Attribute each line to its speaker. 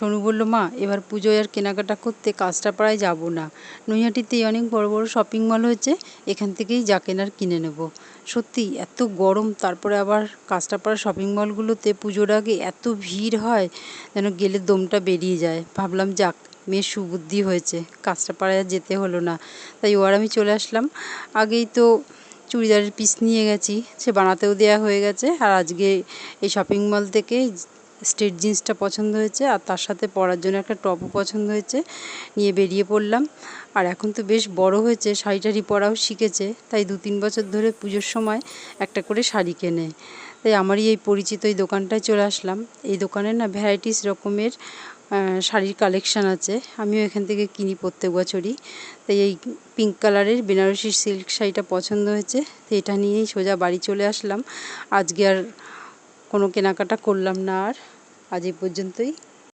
Speaker 1: সোনু বলল, মা, এবার পুজোয় আর কেনাকাটা করতে কাঁচরাপাড়ায় যাব না। নৈহাটিতেই অনেক বড় বড় শপিং মল হয়েছে, এখান থেকেই যা কেনার কিনে নেব। সত্যি, এত গরম, তারপরে আবার কাঁচরাপাড়া শপিং মলগুলোতে পুজোর আগে এত ভিড় হয়, যেন গেলে দমটা বেরিয়ে যায়। ভাবলাম, যাক, মেয়ের সুবুদ্ধি হয়েছে কাঁচরাপাড়ায় আর যেতে হলো না। তাই ও আর আমি চলে আসলাম। আগেই তো চুড়িদারের পিস নিয়ে গেছি, সে বানাতেও দেওয়া হয়ে গেছে, আর আজকে এই শপিং মল থেকে স্ট্রেট জিন্সটা পছন্দ হয়েছে আর তার সাথে পরার জন্য একটা টপও পছন্দ হয়েছে। নিয়ে বেরিয়ে পড়লাম। আর এখন তো বেশ বড় হয়েছে শাড়ি টাড়ি পরাও শিখেছে। তাই দু তিন বছর ধরে পুজোর সময় একটা করে শাড়ি কেনে। তাই আমারই এই পরিচিত এই দোকানটায় চলে আসলাম। এই দোকানে না ভ্যারাইটিস রকমের শাড়ির কালেকশান আছে। আমিও এখান থেকে কিনি প্রত্যেক বছরই। তাই এই পিঙ্ক কালারের বেনারসি সিল্ক শাড়িটা পছন্দ হয়েছে। তো এটা নিয়েই সোজা বাড়ি চলে আসলাম। আজকে আর কোনো কেনাকাটা করলাম না আর আজ এই পর্যন্তই।